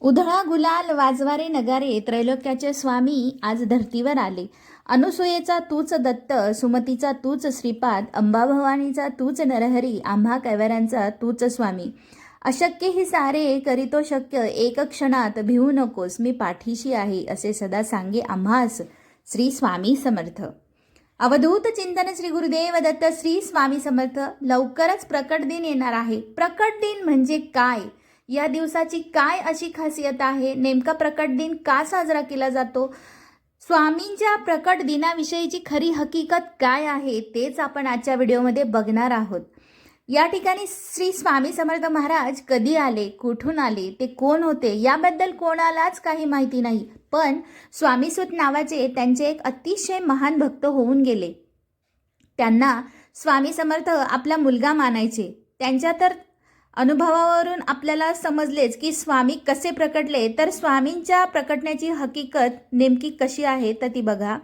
उधळा गुलाल वाजवारे नगारे त्रैलोक्याचे स्वामी आज धर्तीवर आले. अनुसूयेचा तूच दत्त सुमतीचा तूच श्रीपाद अंबाभवानीचा तूच नरहरी आंबा कैवऱ्यांचा तूच स्वामी. अशक्य ही सारे करीतो शक्य एक क्षणात भिवू नकोस मी पाठीशी आहे असे सदा सांगे आम्हास श्री स्वामी समर्थ. अवधूत चिंतन श्री गुरुदेव दत्त श्री स्वामी समर्थ लवकरच प्रकट दिन येणार आहे. प्रकट दिन म्हणजे काय? या दिवसाची काय अशी खासियत आहे? नेमका प्रकट दिन का साजरा केला जातो? स्वामींच्या प्रकट दिनाविषयीची खरी हकीकत काय आहे? तेच आपण आजच्या व्हिडिओमध्ये बघणार आहोत. या ठिकाणी श्री स्वामी समर्थ महाराज कधी आले? कुठून आले? ते कोण होते? याबद्दल कोणालाच काही माहिती नाही. पण स्वामीसुत नावाचे त्यांचे एक अतिशय महान भक्त होऊन गेले. त्यांना स्वामी समर्थ आपला मुलगा मानायचे. त्यांच्या तर अनुभवावरून आपल्याला समजलेच की स्वामी कसे प्रकटले. तर स्वामींच्या प्रकटण्याची हकीकत नेमकी कशी आहे तर ती बघा.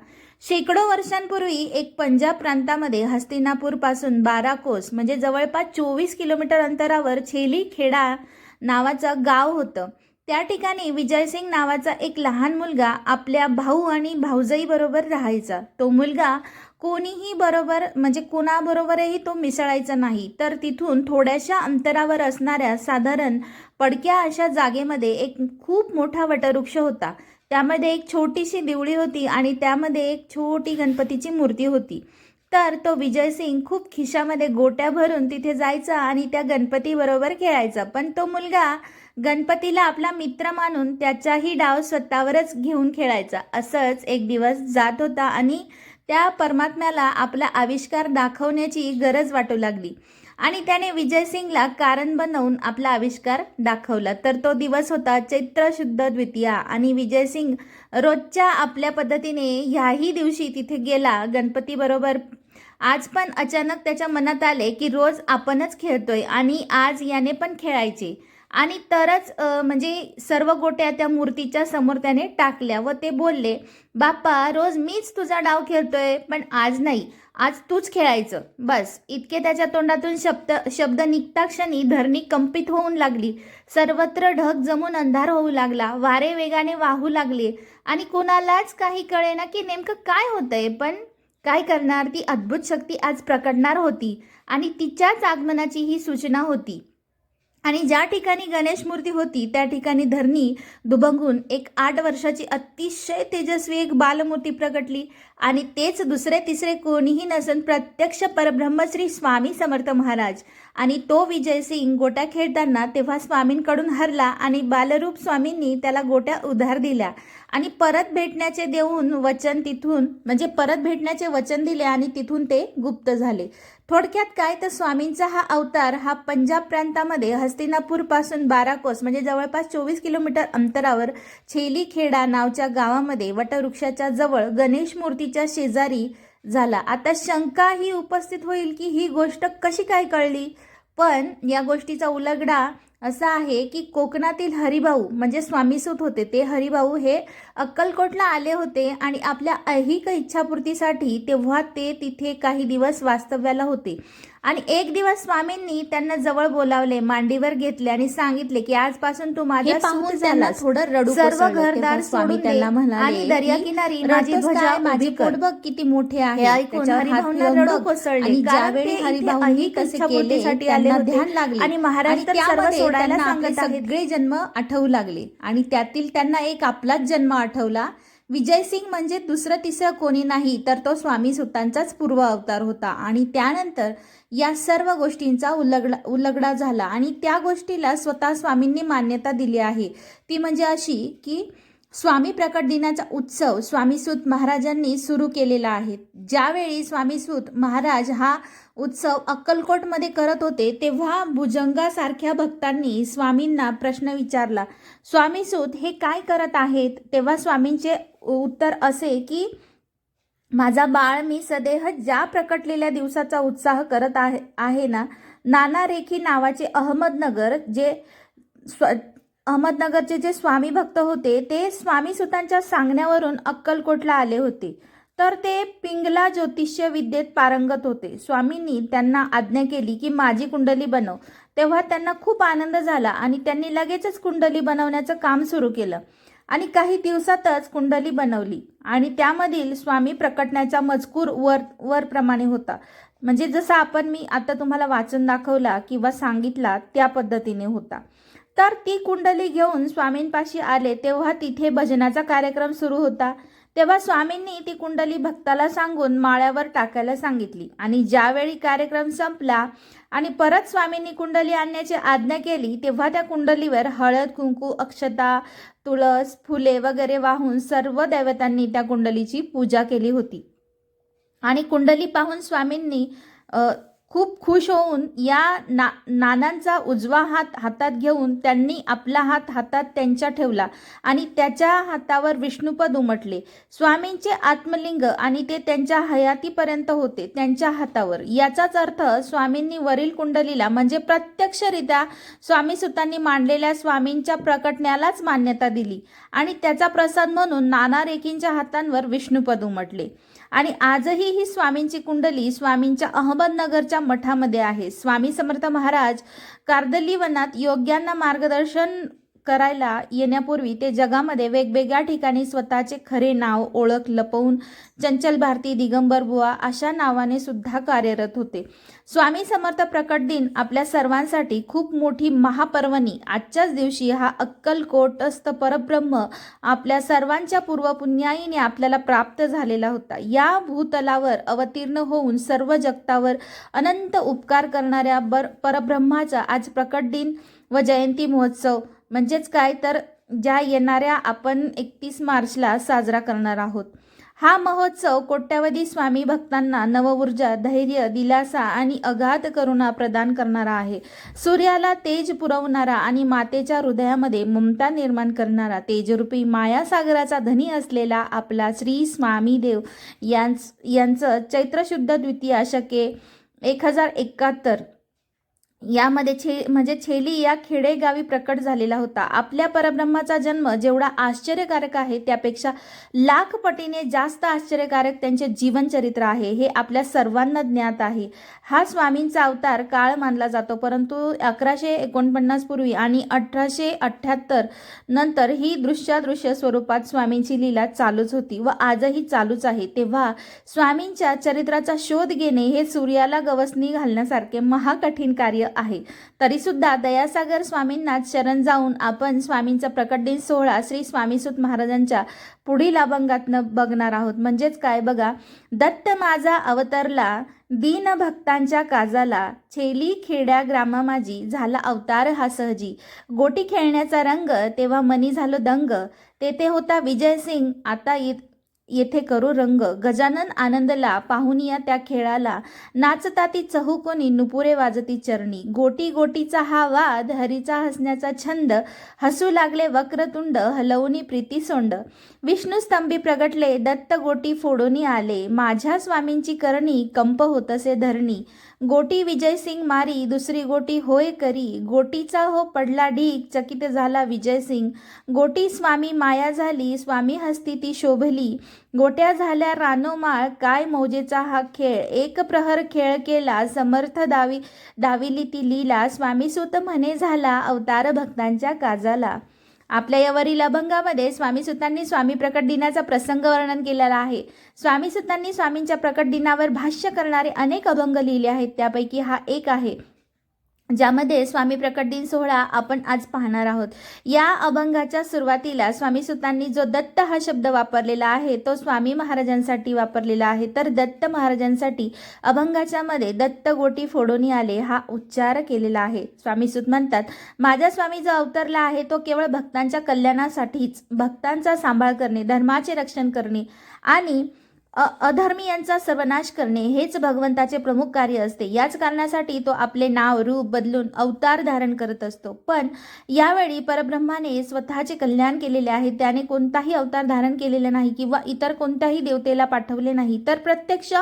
शेकडो वर्षांपूर्वी एक पंजाब प्रांतामध्ये हस्तिनापूरपासून बारा कोस म्हणजे जवळपास चोवीस किलोमीटर अंतरावर छेली खेडा नावाचं गाव होतं. त्या ठिकाणी विजयसिंग नावाचा एक लहान मुलगा आपल्या भाऊ आणि भाऊजाईबरोबर राहायचा. तो मुलगा कोणीही बरोबर म्हणजे कोणाबरोबरही तो मिसळायचा नाही. तर तिथून थोड्याशा अंतरावर असणाऱ्या साधारण पडक्या अशा जागेमध्ये एक खूप मोठा वटवृक्ष होता. त्यामध्ये एक छोटीशी दिवळी होती आणि त्यामध्ये एक छोटी गणपतीची मूर्ती होती. तर तो विजयसिंग खूप खिशामध्ये गोट्या भरून तिथे जायचा आणि त्या गणपतीबरोबर खेळायचा. पण तो मुलगा गणपतीला आपला मित्र मानून त्याचाही डाव स्वतःवरच घेऊन खेळायचा. असंच एक दिवस जात होता आणि त्या परमात्म्याला आपला आविष्कार दाखवण्याची गरज वाटू लागली. आणि त्याने विजयसिंगला कारण बनवून आपला आविष्कार दाखवला. तर तो दिवस होता चैत्र शुद्ध द्वितीया. आणि विजयसिंग रोजच्या आपल्या पद्धतीने ह्याही दिवशी तिथे गेला गणपतीबरोबर आज पण अचानक त्याच्या मनात आले की रोज आपणच खेळतोय आणि आज याने पण खेळायचे. आणि तरच म्हणजे सर्व गोट्या त्या मूर्तीच्या समोर त्याने टाकल्या व ते बोलले बाप्पा रोज मीच तुझा डाव खेळतोय पण आज नाही. आज तूच खेळायचं. बस. इतके त्याच्या तोंडातून शब्द शब्द निघता क्षणी धरणी कंपित होऊन लागली. सर्वत्र ढग जमून अंधार होऊ लागला. वारे वेगाने वाहू लागले. आणि कोणालाच काही कळेना की नेमकं काय होतंय पण काय करणार? ती अद्भुत शक्ती आज प्रकटणार होती. आणि तिच्याच आगमनाची ही सूचना होती. आणि ज्या ठिकाणी गणेश मूर्ती होती त्या ठिकाणी धरणी दुभंगून एक आठ वर्षाची अतिशय तेजस्वी एक बालमूर्ती प्रकटली आणि तेच दुसरे तिसरे कोणीही नसून प्रत्यक्ष परब्रह्मश्री स्वामी समर्थ महाराज. आणि तो विजय सिंग गोट्या खेळताना तेव्हा स्वामींकडून हरला आणि बालरूप स्वामींनी त्याला गोट्या उधार दिल्या. आणि परत भेटण्याचे देऊन वचन तिथून म्हणजे परत भेटण्याचे वचन दिले आणि तिथून ते गुप्त झाले. थोडक्यात काय? तर स्वामींचा हा अवतार हा पंजाब प्रांतामध्ये हस्तिनापूरपासून बारा कोस म्हणजे जवळपास चोवीस किलोमीटर अंतरावर छेलीखेडा नावच्या गावामध्ये वटवृक्षाच्या जवळ गणेश मूर्तीच्या शेजारी झाला. आता शंका ही उपस्थित होईल की ही गोष्ट कशी काय कळली? पण या गोष्टीचा उलगडा असं आहे की कोकणातील हरिभाऊ म्हणजे स्वामीसूत होते ते हरिभाऊ हे अक्कलकोटला आले होते आणि आपल्या ऐहिक इच्छापूर्तीसाठी तेव्हा ते तिथे काही दिवस वास्तव्याला होते. आणि एक दिवस स्वामींनी त्यांना जवळ बोलावले मांडीवर घेतले आणि सांगितले की आजपासून तू माझ्या पाहून त्यांना. थोडं रडू सर्व. घरदार स्वामी त्यांना म्हणाले आणि की, दर्याकिनारी माझी ध्वजा? माझी. पोट बघ किती मोठे आहे ऐकून रडू. कोसळले. ज्यावेळी ते इथे हरिभाऊंनी ऐहिक तसे इच्छापूर्तीसाठी केले आले. ध्यान लागले आणि महाराज तर सर्व सोडायला सांगत. सगळे जन्म आठवू लागले आणि त्यातील त्यांना एक आपलाच जन्म आठवला विजयसिंग म्हणजे दुसरं तिसरं कोणी नाही तर तो स्वामी सुतांचाच पूर्व अवतार होता. आणि त्यानंतर या सर्व गोष्टींचा उलगडा उलगडा झाला. आणि त्या गोष्टीला स्वतः स्वामींनी मान्यता दिली आहे. ती म्हणजे अशी की स्वामी प्रकट दिनाचा उत्सव स्वामीसूत महाराजांनी सुरू केलेला आहे. ज्यावेळी स्वामीसूत महाराज हा उत्सव अक्कलकोटमध्ये करत होते तेव्हा भुजंगासारख्या भक्तांनी स्वामींना प्रश्न विचारला स्वामीसूत हे काय करत आहेत? तेव्हा स्वामींचे उत्तर असे की माझा बाळ मी सदेह ज्या प्रकटलेल्या दिवसाचा उत्साह करत आहे आहे ना नाना रेखी नावाचे अहमदनगर जे स्व अहमदनगरचे जे स्वामी भक्त होते ते स्वामी सुतांच्या सांगण्यावरून अक्कलकोटला आले होते. तर ते पिंगला ज्योतिष्य विद्येत पारंगत होते. स्वामींनी त्यांना आज्ञा केली की माझी कुंडली बनव. तेव्हा त्यांना खूप आनंद झाला आणि त्यांनी लगेचच कुंडली बनवण्याचं काम सुरू केलं. आणि काही दिवसातच कुंडली बनवली. आणि त्यामधील स्वामी प्रकटण्याचा मजकूर वर वरप्रमाणे होता. म्हणजे जसं आपण मी आता तुम्हाला वाचन दाखवला किंवा सांगितला त्या पद्धतीने होता. तर ती कुंडली घेऊन स्वामींपाशी आले. तेव्हा तिथे भजनाचा कार्यक्रम सुरू होता. तेव्हा स्वामींनी ती कुंडली भक्ताला सांगून माळ्यावर टाकायला सांगितली. आणि ज्यावेळी कार्यक्रम संपला आणि परत स्वामींनी कुंडली आणण्याची आज्ञा केली तेव्हा त्या कुंडलीवर हळद कुंकू अक्षता तुळस फुले वगैरे वाहून सर्व देवतांनी त्या कुंडलीची पूजा केली होती. आणि कुंडली पाहून स्वामींनी खूप खुश होऊन या ना नानांचा उजवा हात हातात घेऊन त्यांनी आपला हात हातात त्यांच्या ठेवला आणि त्याच्या हातावर विष्णुपद उमटले. स्वामींचे आत्मलिंग आणि ते त्यांच्या हयातीपर्यंत होते त्यांच्या हातावर. याचाच अर्थ स्वामींनी वरील कुंडलीला म्हणजे प्रत्यक्षरित्या स्वामी सुतांनी मांडलेल्या स्वामींच्या प्रकटण्यालाच मान्यता दिली आणि त्याचा प्रसाद म्हणून नाना रेखींच्या हातांवर विष्णुपद उमटले. आणि आजही ही स्वामींची कुंडली स्वामींच्या अहमदनगरच्या मठामध्ये आहे. स्वामी समर्थ महाराज कार्दली वनात योग्यांना मार्गदर्शन करायला येण्यापूर्वी ते जगामध्ये वेगवेगळ्या ठिकाणी स्वतःचे खरे नाव ओळख लपवून चंचल भारती दिगंबर बुवा अशा नावाने सुद्धा कार्यरत होते. स्वामी समर्थ प्रकट दिन आपल्या सर्वांसाठी खूप मोठी महापर्वणी. आजच्याच दिवशी हा अक्कलकोटस्थ परब्रह्म आपल्या सर्वांच्या पूर्वपुण्याईने आपल्याला प्राप्त झालेला होता. या भूतलावर अवतीर्ण होऊन सर्व जगतावर अनंत उपकार करणाऱ्या बर परब्रह्माचा आज प्रकट दिन व जयंती महोत्सव म्हणजेच काय? तर ज्या येणाऱ्या आपण एकतीस मार्चला साजरा करणार आहोत. हा महोत्सव कोट्यावधी स्वामी भक्तांना नवऊर्जा धैर्य दिलासा आणि अगाध करुणा प्रदान करणारा आहे. सूर्याला तेज पुरवणारा आणि मातेच्या हृदयामध्ये ममता निर्माण करणारा तेजरूपी मायासागराचा धनी असलेला आपला श्री स्वामीदेव यांच यांचं चैत्रशुद्ध द्वितीया शके एक हजार एकाहत्तर यामध्ये छे म्हणजे छेली या खेडेगावी प्रकट झालेला होता. आपल्या परब्रह्माचा जन्म जेवढा आश्चर्यकारक आहे त्यापेक्षा लाख पटीने जास्त आश्चर्यकारक त्यांचे जीवनचरित्र आहे. हे आपल्या सर्वांना ज्ञात आहे. हा स्वामींचा अवतार काळ मानला जातो परंतु अकराशे एकोणपन्नास पूर्वी आणि अठराशे अठ्ठ्याहत्तर नंतर ही दृश्यादृश्य स्वरूपात स्वामींची लीला चालूच होती व आजही चालूच आहे. तेव्हा स्वामींच्या चरित्राचा शोध घेणे हे सूर्याला गवसणी घालण्यासारखे महाकठीण कार्य आहे. तरीसुद्धा दयासागर स्वामींना शरण जाऊन आपण स्वामींचा प्रकट दिन सोहळा श्री स्वामीसुत महाराजांच्या पुढील अभंगातनं बघणार आहोत. म्हणजेच काय? बघा दत्त माझा अवतरला दीन भक्तांच्या काजाला छेली खेड्या ग्रामा माझी झाला अवतार हा सहजी. गोटी खेळण्याचा रंग तेव्हा मनी झालो दंग तेथे होता विजय सिंग आता येथे करू रंग. गजानन आनंदला पाहुनिया त्या खेळाला. नाचता ती चहुकोनी नुपुरे वाजती चरणी. गोटी गोटीचा हा वाद हरीचा हसण्याचा छंद. हसू लागले वक्रतुंड हलवणी प्रीती सोंड. विष्णुस्तंभी प्रगटले दत्त गोटी फोडूनी आले. माझ्या स्वामींची करणी कंप होतसे धरणी. गोटी विजय सिंग मारी दुसरी गोटी होय करी. गोटीचा हो पडला ढीक चकित झाला विजय सिंग. गोटी स्वामी माया झाली स्वामी हस्ती ती शोभली. गोट्या झाल्या रानोमाळ काय मौजेचा हा खेळ. एक प्रहर खेळ केला समर्थ दावी दाविली ती लीला. स्वामीसुत म्हणे झाला अवतार भक्तांच्या काजाला. आपल्या यावरील अभंगामध्ये स्वामीसुतांनी स्वामी प्रकट दिनाचा प्रसंग वर्णन केलेला आहे. स्वामीसुतांनी स्वामींच्या प्रकट दिनावर भाष्य करणारे अनेक अभंग लिहिले आहेत. त्यापैकी हा एक आहे. ज्यामध्ये स्वामी प्रकट दिन सोहळा आपण आज पाहणार आहोत. या अभंगाच्या सुरुवातीला स्वामी सुतांनी जो दत्त हा शब्द वापरलेला आहे तो स्वामी महाराजांसाठी वापरलेला आहे. तर दत्त महाराजांसाठी अभंगाच्या मध्ये दत्त गोटी फोडून आले हा उच्चार केलेला आहे. स्वामी सुत म्हणतात माझा स्वामी जो अवतरला आहे तो केवळ भक्तांच्या कल्याणासाठीच भक्तांचा सांभाळ करणे धर्माचे रक्षण करणे आणि अ अधर्मी यांचा सर्वनाश करणे हेच भगवंताचे प्रमुख कार्य असते. याच कारणासाठी तो आपले नाव रूप बदलून अवतार धारण करत असतो. पण यावेळी परब्रह्माने स्वतःचे कल्याण केलेले आहे. त्याने कोणताही अवतार धारण केलेला नाही किंवा इतर कोणत्याही देवतेला पाठवले नाही. तर प्रत्यक्ष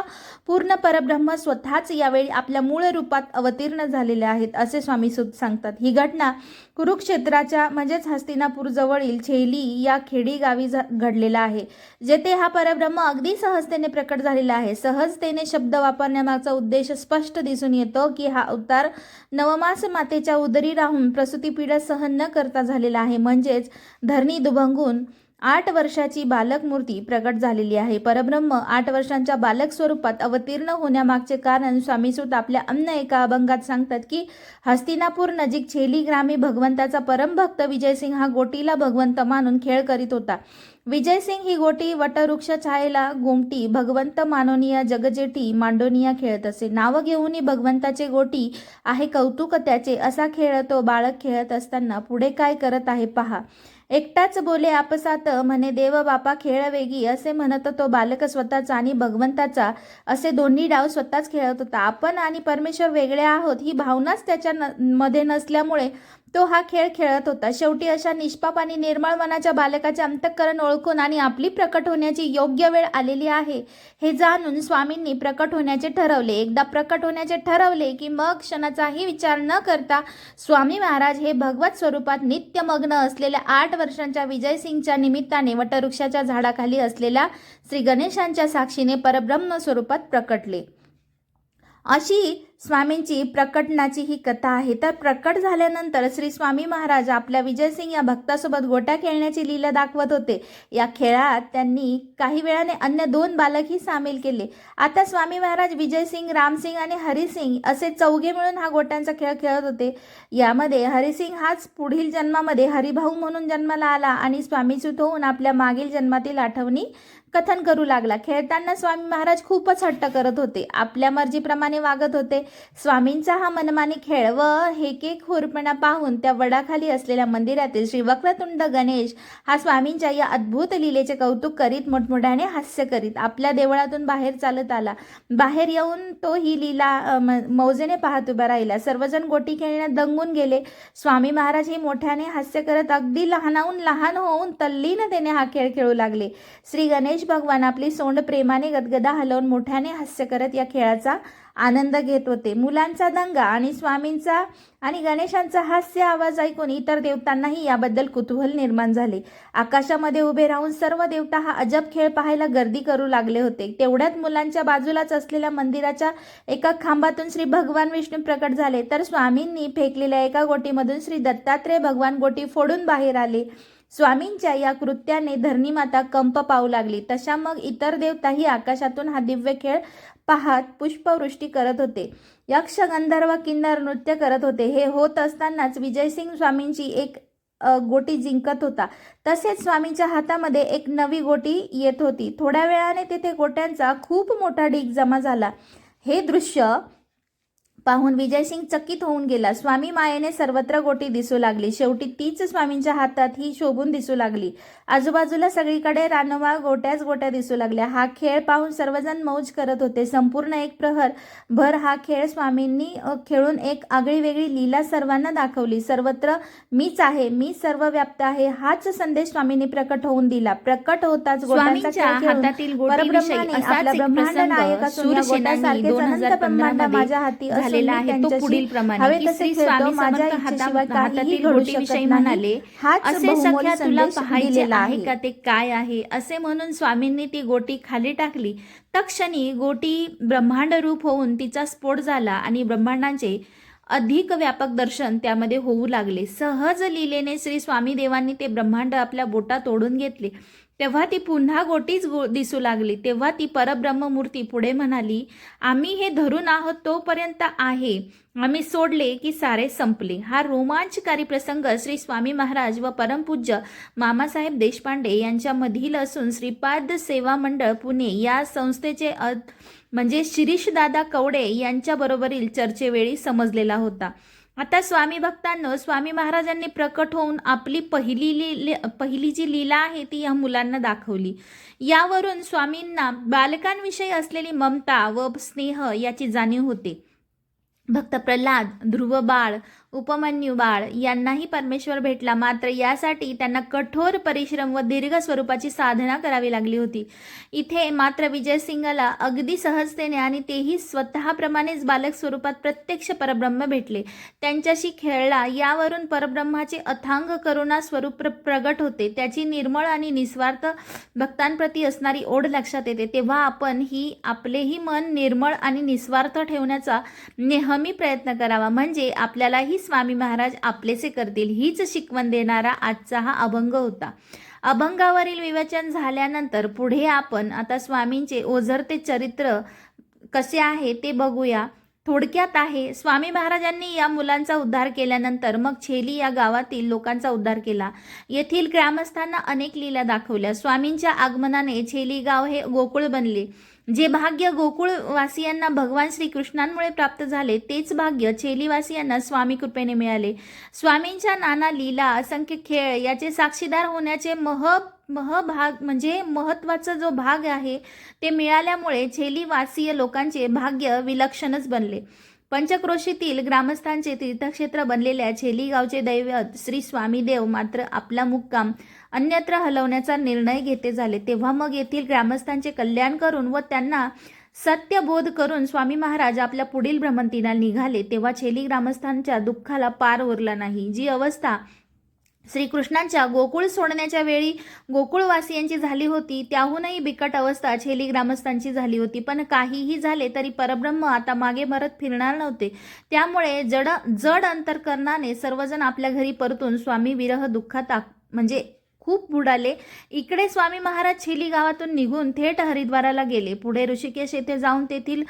पूर्ण परब्रह्म स्वतःच यावेळी आपल्या मूळ रूपात अवतीर्ण झालेले आहेत असे स्वामी सुत सांगतात. ही घटना कुरुक्षेत्राच्या म्हणजेच हस्तिनापूर जवळील छेली या खेडी गावी घडलेला आहे जेथे हा परब्रह्म अगदी सहज सहजतेने प्रकट झालेला आहे. सहजतेने शब्द वापरण्यामागचा उद्देश स्पष्ट दिसून येतो की हा अवतार नवमास मातेच्या उदरी राहून प्रसूती पीडा सहन न करता झालेला आहे. म्हणजेच धरणी दुभंगून आठ वर्षाची बालक मूर्ती प्रकट झालेली आहे. परब्रह्म आठ वर्षांच्या बालक स्वरूपात अवतीर्ण होण्यामागचे कारण स्वामीसूत आपल्या अन्य एका अभंगात सांगतात की हस्तिनापूर नजीक छेली ग्रामी भगवंताचा परमभक्त विजयसिंग हा गोटीला भगवंत मानून खेळ करीत होता. विजयसिंग ही गोटी वटवृक्ष छायेला गोमटी भगवंत मानोनिया जगजेटी मांडोनिया खेळत असे. नाव घेऊनही भगवंताचे गोटी आहे कौतुक त्याचे असा खेळ तो बाळक खेळत असताना पुढे काय करत आहे पहा. एकटाच बोले आपसात म्हणे देव बापा खेळ वेगी असे म्हणत तो बालक स्वतःचा आणि भगवंताचा. असे दोन्ही डाव स्वतःच खेळत होता. आपण आणि परमेश्वर वेगळे आहोत ही भावनाच त्याच्या न मध्ये नसल्यामुळे तो हा खेळ खेळत होता. शेवटी अशा निष्पाप आणि निर्मळ मनाच्या बालकाचे अंतःकरण ओळखून आणि आपली प्रकट होण्याची योग्य वेळ आलेली आहे हे जाणून स्वामींनी प्रकट होण्याचे ठरवले. एकदा प्रकट होण्याचे ठरवले की मग क्षणाचाही विचार न करता स्वामी महाराज हे भगवत स्वरूपात नित्यमग्न असलेल्या आठ वर्षांच्या विजयसिंगच्या निमित्ताने वटवृक्षाच्या झाडाखाली असलेल्या श्री गणेशांच्या साक्षीने परब्रह्म स्वरूपात प्रकटले. अशी स्वामींची प्रकटनाची ही कथा आहे. तर प्रकट झाल्यानंतर श्री स्वामी महाराज आपल्या विजयसिंग या भक्तासोबत गोट्या खेळण्याची लीला दाखवत होते. या खेळात त्यांनी काही वेळाने अन्य दोन बालकही सामील केले. आता स्वामी महाराज विजयसिंग रामसिंग आणि हरिसिंग असे चौघे मिळून हा गोट्यांचा खेळ खेळत होते. यामध्ये हरिसिंग हाच पुढील जन्मामध्ये हरिभाऊ म्हणून जन्माला आला आणि स्वामीच्युत होऊन आपल्या मागील जन्मातील आठवणी कथन करू लागला. खेळताना स्वामी महाराज खूपच हट्ट करत होते. आपल्या मर्जीप्रमाणे वागत होते. स्वामींचा हा मनमानी खेळ व हेके खोरपणा पाहून त्या वडाखाली असलेल्या मंदिरातील श्री वक्रतुंड गणेश हा स्वामींच्या या अद्भुत लीलेचे कौतुक करीत मोठमोठ्याने हास्य करीत आपल्या देवळातून बाहेर चालत आला. बाहेर येऊन तो ही लीला मौजेने पाहत उभा राहिला. सर्वजण गोटी खेळण्यात दंगून गेले. स्वामी महाराज हे मोठ्याने हास्य करत अगदी लहानाहून लहान होऊन तल्लीनतेने हा खेळ खेळू लागले. श्री गणेश भगवान आपली सोंड प्रेमाने गदगदा हलवून मोठ्याने हास्य करत या खेळाचा आनंद घेत होते. मुलांचा दंगा आणि स्वामींचा आणि गणेशांचा हास्य आवाज ऐकून इतर देवतांनाही याबद्दल कुतूहल निर्माण झाले. आकाशामध्ये उभे राहून सर्व देवता हा अजब खेळ पाहायला गर्दी करू लागले होते. तेवढ्यात मुलांच्या बाजूलाच असलेल्या मंदिराच्या एका खांबातून श्री भगवान विष्णू प्रकट झाले. तर स्वामींनी फेकलेल्या एका गोटीमधून श्री दत्तात्रय भगवान गोटी फोडून बाहेर आले. स्वामींच्या या कृत्याने धरणीमाता कंप पाहू लागली. तशा मग इतर देवताही आकाशातून हा दिव्य खेळ पाहत पुष्पवृष्टी करत होते. यक्ष गंधर्व किन्नर नृत्य करत होते. हे होत असतानाच विजयसिंग स्वामींची एक गोटी जिंकत होता. तसेच स्वामींच्या हातामध्ये एक नवी गोटी येत होती. थोड्या वेळाने तेथे गोट्यांचा खूप मोठा ढीग जमा झाला. हे दृश्य पाहून विजयसिंग चकित होऊन गेला. स्वामी मायेने सर्वत्र गोटी दिसू लागली. शेवटी तीच स्वामींच्या हातात ही शोभून दिसू लागली. आजूबाजूला सगळीकडे रानोबा गोट्याच गोट्या दिसू लागल्या. हा खेळ पाहून सर्वजण मौज करत होते. संपूर्ण एक प्रहर भर हा खेळ स्वामींनी खेळून एक आगळी वेगळी लीला सर्वांना दाखवली. सर्वत्र मीच आहे मी सर्व व्याप्त आहे हाच संदेश स्वामींनी प्रकट होऊन दिला. प्रकट होताच परब्रह्माने असाच आपला एक ब्रह्मांड प्रसंग नायक असून या शूरसेनानी गोट्यासारखेच 2015 अनंत ब्रह्मांड माझ्या हाती झालेला आहे. तो पुढील प्रमाणे श्री स्वामी समर्थ हातातील म्हणाले? असे सख्या तुला पाहायचे आहे आहे. का ते काय आहे? असे म्हणून स्वामींनी ती गोटी खाली टाकली. तक्षणी गोटी ब्रह्मांड रूप होऊन तिचा स्फोट झाला आणि ब्रह्मांडांचे अधिक व्यापक दर्शन त्यामध्ये होऊ लागले. सहज लीलेने श्री स्वामी देवांनी ते ब्रह्मांड आपल्या बोटात ओढून घेतले. तेव्हा ती पुन्हा गोटीच गो दिसू लागली. तेव्हा ती परब्रह्म मूर्ती पुढे म्हणाली आम्ही हे धरून आहोत तोपर्यंत आहे. आम्ही सोडले की सारे संपले. हा रोमांचकारी प्रसंग श्री स्वामी महाराज व परमपूज्य मामासाहेब देशपांडे यांच्यामधील असून श्रीपाद सेवा मंडळ पुणे या संस्थेचे म्हणजे शिरीषदादा कवडे यांच्याबरोबरील चर्चेवेळी समजलेला होता. आता स्वामी भक्तांनो स्वामी महाराजांनी प्रकट होऊन आपली पहिली ली पहिली जी लीला आहे ती या मुलांना दाखवली. यावरून स्वामींना बालकांविषयी असलेली ममता व स्नेह याची जाणीव होते. भक्त प्रल्हाद ध्रुव बाळ उपमन्यू बाळ यांनाही परमेश्वर भेटला. मात्र यासाठी त्यांना कठोर परिश्रम व दीर्घ स्वरूपाची साधना करावी लागली होती. इथे मात्र विजयसिंगला अगदी सहजतेने आणि तेही स्वतःप्रमाणेच बालक स्वरूपात प्रत्यक्ष परब्रह्म भेटले. त्यांच्याशी खेळला. यावरून परब्रह्माचे अथांग करुणा स्वरूप प्र- प्रगट होते. त्याची निर्मळ आणि निस्वार्थ भक्तांप्रती असणारी ओढ लक्षात येते. तेव्हा आपण ही आपलेही मन निर्मळ आणि निस्वार्थ ठेवण्याचा नेहमी प्रयत्न करावा. म्हणजे आपल्यालाही स्वामी महाराज आपलेसे करतील हीच शिकवण देणारा आजचा हा अभंग होता. अभंगावरील विवेचन झाल्यानंतर पुढे आपण आता स्वामींचे ओझरते चरित्र कसे आहे ते बघूया. थोडक्यात आहे स्वामी महाराजांनी या मुलांचा उद्धार केल्यानंतर मग छेली या गावातील लोकांचा उद्धार केला. येथील ग्रामस्थांना अनेक लीला दाखवल्या. स्वामींच्या आगमनाने छेली गाव हे गोकुळ बनले. जे भाग्य गोकुळवासियांना भगवान श्रीकृष्णांमुळे प्राप्त झाले तेच भाग्य छेलीवासियांना स्वामी कृपेने मिळाले. स्वामींच्या नाना लीला असंख्य खेळ याचे साक्षीदार होण्याचे मह महभाग म्हणजे महत्त्वाचा जो भाग आहे ते मिळाल्यामुळे छेलीवासीय लोकांचे भाग्य विलक्षणच बनले. पंचक्रोशीतील ग्रामस्थांचे तीर्थक्षेत्र बनलेल्या छेली गावचे दैवत श्री स्वामीदेव मात्र आपला मुक्काम अन्यत्र हलवण्याचा निर्णय घेते झाले. तेव्हा मग येथील ग्रामस्थांचे कल्याण करून व त्यांना सत्यबोध करून स्वामी महाराज आपल्या पुढील भ्रमंतीला निघाले. तेव्हा छेली ग्रामस्थांच्या दुःखाला पार उरला नाही. जी अवस्था श्रीकृष्णांच्या गोकुळ सोडण्याच्या वेळी गोकुळवासियांची झाली होती त्याहूनही बिकट अवस्था छेली ग्रामस्थांची झाली होती. पण काहीही झाले तरी परब्रह्म आता मागे परत फिरणार नव्हते. त्यामुळे जड जड अंतरकरणाने सर्वजण आपल्या घरी परतून स्वामी विरह दुःखात म्हणजे खूप बुडाले इकडे स्वामी महाराज छिली गावातून निघून थेट हरिद्वाराला गेले. पुढे ऋषिकेश येथे जाऊन तेथील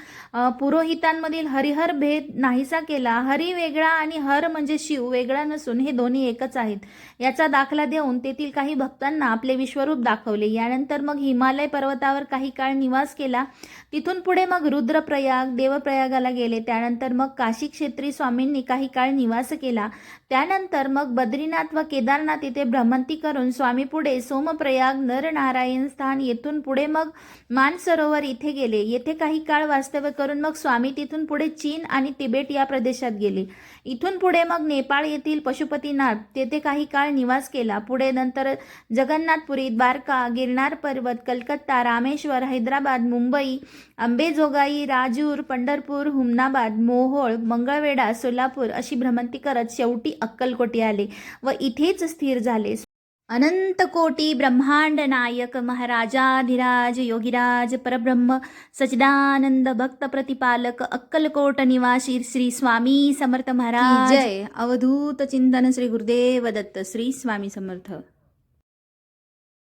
पुरोहितांमधील हरिहर भेद नाहीसा केला. हरी वेगळा आणि हर म्हणजे शिव वेगळा नसून हे दोन्ही एकच आहेत. याचा दाखला देऊन तेथील काही भक्तांना आपले विश्वरूप दाखवले. यानंतर मग हिमालय पर्वतावर काही काळ निवास केला. तिथून पुढे मग रुद्रप्रयाग देवप्रयागाला गेले. त्यानंतर मग काशी क्षेत्री स्वामींनी काही काळ निवास केला. त्यानंतर मग बद्रीनाथ व केदारनाथ येथे भ्रमंती करून स्वामी पुढे सोमप्रयाग नरनारायण स्थान येथून पुढे मग मानसरोवर इथे गेले. येथे काही काळ वास्तव्य करून मग स्वामी तिथून पुढे चीन आणि तिबेट या प्रदेशात गेले. इथून पुढे मग नेपाळ येथील पशुपतीनाथ तेथे काही काळ निवास केला. पुढे नंतर जगन्नाथपुरी द्वारका गिरनार पर्वत कलकत्ता रामेश्वर हैदराबाद मुंबई अंबेजोगाई राजूर पंढरपूर हुमनाबाद मोहोळ मंगळवेढा सोलापूर अशी भ्रमंती करत शेवटी अक्कलकोटी आले व इथेच स्थिर झाले. अनंत कोटी ब्रह्मांड नायक महाराजाधिराज योगिराज परब्रह्म सचिदानंद भक्त प्रतिपालक अक्कलकोट निवासी श्री स्वामी समर्थ महाराज। जय अवधूत चिंतन श्री गुरुदेव दत्त श्री स्वामी समर्थ।